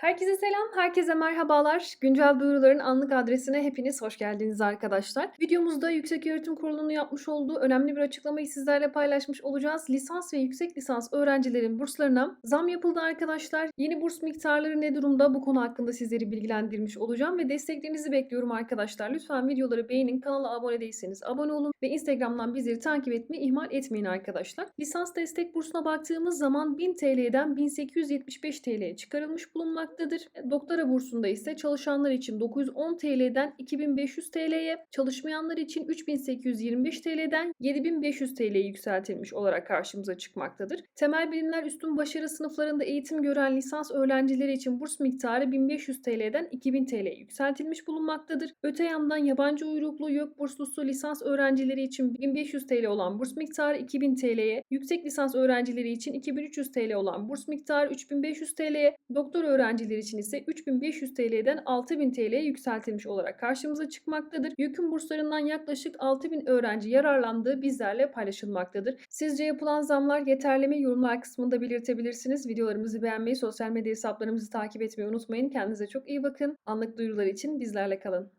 Herkese selam, herkese merhabalar. Güncel duyuruların anlık adresine hepiniz hoş geldiniz arkadaşlar. Videomuzda Yükseköğretim Kurulu'nun yapmış olduğu önemli bir açıklamayı sizlerle paylaşmış olacağız. Lisans ve yüksek lisans öğrencilerin burslarına zam yapıldı arkadaşlar. Yeni burs miktarları ne durumda? Bu konu hakkında sizleri bilgilendirmiş olacağım ve desteklerinizi bekliyorum arkadaşlar. Lütfen videoları beğenin, kanala abone değilseniz abone olun ve Instagram'dan bizleri takip etmeyi ihmal etmeyin arkadaşlar. Lisans destek bursuna baktığımız zaman 1000 TL'den 1875 TL'ye çıkarılmış bulunmaktadır. Doktora bursunda ise çalışanlar için 910 TL'den 2500 TL'ye, çalışmayanlar için 3825 TL'den 7500 TL'ye yükseltilmiş olarak karşımıza çıkmaktadır. Temel bilimler üstün başarı sınıflarında eğitim gören lisans öğrencileri için burs miktarı 1500 TL'den 2000 TL'ye yükseltilmiş bulunmaktadır. Öte yandan yabancı uyruklu YÖK burslusu lisans öğrencileri için 1500 TL olan burs miktarı 2000 TL'ye, yüksek lisans öğrencileri için 2300 TL olan burs miktarı 3500 TL'ye, doktor öğrencileri için ise 3500 TL'den 6000 TL'ye yükseltilmiş olarak karşımıza çıkmaktadır. YÖK'ün burslarından yaklaşık 6000 öğrenci yararlandığı bizlerle paylaşılmaktadır. Sizce yapılan zamlar yeterli mi? Yorumlar kısmında belirtebilirsiniz. Videolarımızı beğenmeyi, sosyal medya hesaplarımızı takip etmeyi unutmayın. Kendinize çok iyi bakın. Anlık duyurular için bizlerle kalın.